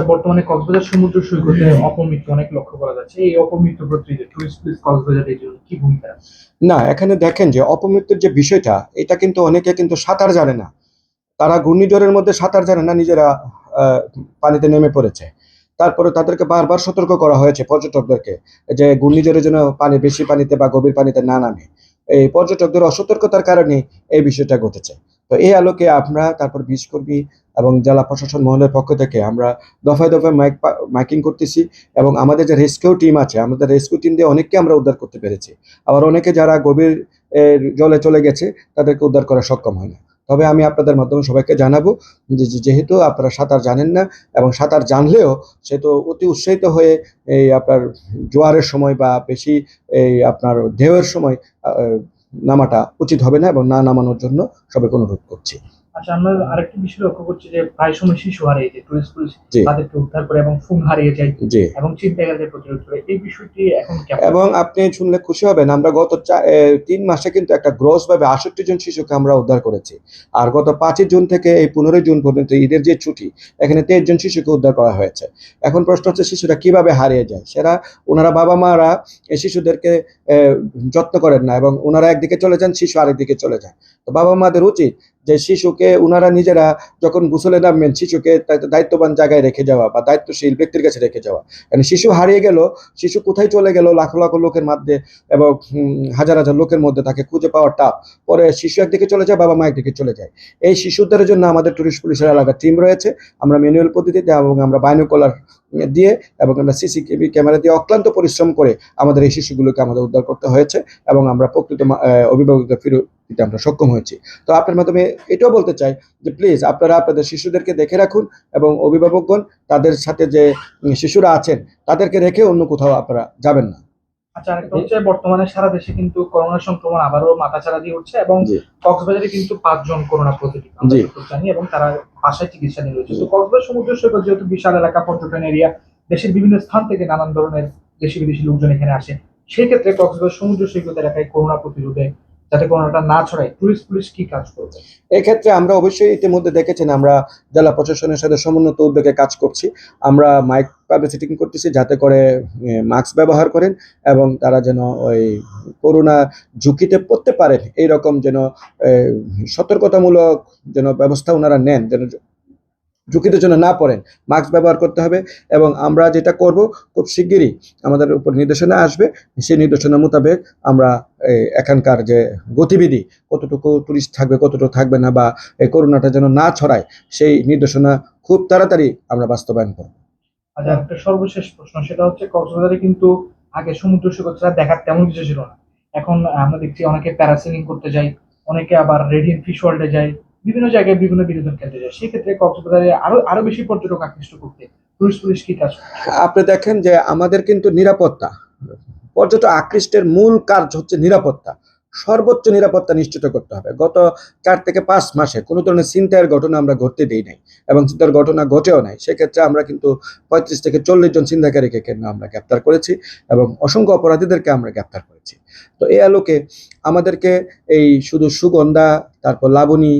আচ্ছা বর্তমানে কক্সবাজার সমুদ্র সৈকতে অপমৃত্যু, অনেক লক্ষ্য করা যাচ্ছে। এই অপমৃত্যু প্রতিরোধে টুরিস্ট প্লেস কক্সবাজারের জন্য কি ভূমিকা না, এখানে দেখেন যে অপমৃত্যুর যে বিষয়টা, এটা কিন্তু অনেকে কিন্তু সাঁতার জানে না। তারা ঘূর্ণিঝড়ের মধ্যে সাঁতার জানে না, নিজেরা পানিতে নেমে পড়েছে। তারপরে তাদেরকে বারবার সতর্ক করা হয়েছে পর্যটকদেরকে, যে ঘূর্ণিঝড়ের জন্য পানি, বেশি পানিতে বা গভীর পানিতে না নামে। এই পর্যটকদের অসতর্কতার কারণে এই বিষয়টা ঘটেছে। তো এই আলোকে আমরা তারপর বীজকর্মী এবং জেলা প্রশাসন মহলের পক্ষ থেকে আমরা দফায় দফায় মাইক মাইকিং করতেছি এবং আমাদের যে রেস্কিউ টিম আছে, আমাদের রেস্কিউ টিম দিয়ে অনেককে আমরা উদ্ধার করতে পেরেছি। আবার অনেকে যারা গভীর জলে চলে গেছে, তাদেরকে উদ্ধার করা সক্ষম হয় না। তবে আমি আপনাদের মাধ্যমে সবাইকে জানাব যে যেহেতু আপনারা সাঁতার জানেন না এবং সাঁতার জানলেও সে তো অতি উৎসাহিত হয়ে এই আপনার জোয়ারের সময় বা বেশি এই আপনার ঢেউয়ের সময় নামাটা উচিত হবে না এবং না নামানোর জন্য সবাইকে অনুরোধ করছি। আচ্ছা আমরা আরেকটি বিষয় লক্ষ্য করছি যে প্রায় সময় শিশু হারিয়ে যায় টুরিস্ট পুলিশ। তাদেরকে উদ্ধার করে এবং ফোন হারিয়ে যায় এবং প্রতিরোধ করে। এই বিষয়টি এখন এবং আপনি শুনলে খুশি হবেন আমরা গত তিন মাসে কিন্তু একটা গ্রোস ভাবে আষট্টি জন শিশুকে আমরা উদ্ধার করেছি। আর গত পাঁচই জুন থেকে এই পনেরোই জুন পর্যন্ত ঈদের যে ছুটি এখানে তেইশ জন শিশুকে উদ্ধার করা হয়েছে। এখন প্রশ্ন হচ্ছে শিশুরা কীভাবে হারিয়ে যায়? সেরা ওনারা বাবা মারা এই শিশুদেরকে যত্ন করেন না এবং ওনারা একদিকে চলে যান শিশু আরেকদিকে চলে যায়। তো বাবা মাদের উচিত যে শিশুকে ওনারা নিজেরা যখন গোসলে নামবেন, শিশুকে দায়িত্ববান জায়গায় রেখে যাওয়া বা দায়িত্বশীল ব্যক্তির কাছে রেখে যাওয়া। কারণ শিশু হারিয়ে গেল, শিশু কোথায় চলে গেল লাখ লাখ লোকের মধ্যে এবং হাজার হাজার লোকের মধ্যে তাকে খুঁজে পাওয়া টাফ। পরে শিশু একদিকে চলে যায়, বাবা মা একদিকে চলে যায়। এই শিশুদের জন্য আমাদের টুরিস্ট পুলিশের এলাকার টিম রয়েছে। আমরা ম্যানুয়াল পদ্ধতিতে এবং আমরা বাইনোকলার দিয়ে এবং আমরা সিসিটিভি ক্যামেরা দিয়ে অক্লান্ত পরিশ্রম করে আমাদের এই শিশুগুলোকে আমাদের উদ্ধার করতে হয়েছে এবং আমরা প্রকৃত অভিভাবকদের ফিরে দিতে আমরা সক্ষম হয়েছি। তো আপনার মাধ্যমে এটাও বলতে চাই যে প্লিজ আপনারা আপনাদের শিশুদেরকে দেখে রাখুন এবং অভিভাবকগণ তাদের সাথে যে শিশুরা আছেন তাদেরকে রেখে অন্য কোথাও আপনারা যাবেন না। আচ্ছা আরেকটা হচ্ছে বর্তমানে সারা দেশে কিন্তু করোনা সংক্রমণ আবারও মাথাছাড়া দিয়ে উঠছে এবং কক্সবাজারে কিন্তু পাঁচজন করোনা পজিটিভ আমরা জানি এবং তারা বাসায় চিকিৎসা নিয়ে রয়েছে। তো কক্সবাজার সমুদ্র সৈকত যেহেতু বিশাল এলাকা পর্যটন এরিয়া দেশের বিভিন্ন স্থান থেকে নানান ধরনের দেশি বিদেশি লোকজন এখানে আসে সেক্ষেত্রে কক্সবাজার সমুদ্র সৈকত এলাকায় করোনা প্রতিরোধে যাতে করোনাটা না ছড়ায় টুরিস্ট পুলিশ কি কাজ করবে? এক্ষেত্রে আমরা অবশ্যই ইতিমধ্যে দেখেছেন, আমরা জেলা প্রশাসনের সাথে সমুন্নত উদ্যোগে কাজ করছি। আমরা মাইক সিটিং করতেছি, যাতে করে মাস্ক ব্যবহার করেন এবং তারা যেন ওই করোনা ঝুঁকিতে পড়তে পারেন। এইরকম যেন সতর্কতামূলক যেন ব্যবস্থা ওনারা নেন, যেন ঝুঁকিতে যেন না পড়েন। মাস্ক ব্যবহার করতে হবে এবং আমরা যেটা করব খুব শিগগিরই আমাদের উপর নির্দেশনা আসবে। সেই নির্দেশনা মোতাবেক আমরা এখানকার যে গতিবিধি, কতটুকু টুরিস্ট থাকবে, কতটুকু থাকবে না বা এই করোনাটা যেন না ছড়ায়, সেই নির্দেশনা খুব তাড়াতাড়ি আমরা বাস্তবায়ন করব। আচ্ছা একটা সর্বশেষ প্রশ্ন, সেটা হচ্ছে কক্সবাজারে কিন্তু আগে সমুদ্র সৈকত ছাড়া দেখার তেমন কিছু ছিল না। এখন আমরা দেখছি অনেকে প্যারাসেলিং করতে যায়, অনেকে আবার রেডিয়েন্ট ফিশ ওয়ার্ল্ডে যায়। বিভিন্ন জায়গায় বিভিন্ন বিনোদন কেন্দ্রে যায়। সেক্ষেত্রে কক্সবাজারে আরও আরও বেশি পর্যটক আকৃষ্ট করতে টুরিস্ট পুলিশ কি কাজ আপনি দেখেন যে আমাদের কিন্তু নিরাপত্তা, পর্যটক আকৃষ্টের মূল কাজ হচ্ছে নিরাপত্তা। সর্বোচ্চ নিরাপত্তা নিশ্চিত করতে হবে। গত চার থেকে পাঁচ মাসে কোনো ধরনের চিন্তার ঘটনা আমরা ঘটতে দিই নাই এবং চিন্তার ঘটনা ঘটেও নাই। সেক্ষেত্রে আমরা কিন্তু পঁয়ত্রিশ থেকে চল্লিশ জন চিন্তাকারীকে কেন আমরা গ্রেপ্তার করেছি এবং অসংখ্য অপরাধীদেরকে আমরা গ্রেপ্তার করেছি। তো এই আলোকে আমাদেরকে এই শুধু সুগন্ধা, তারপর লাবণী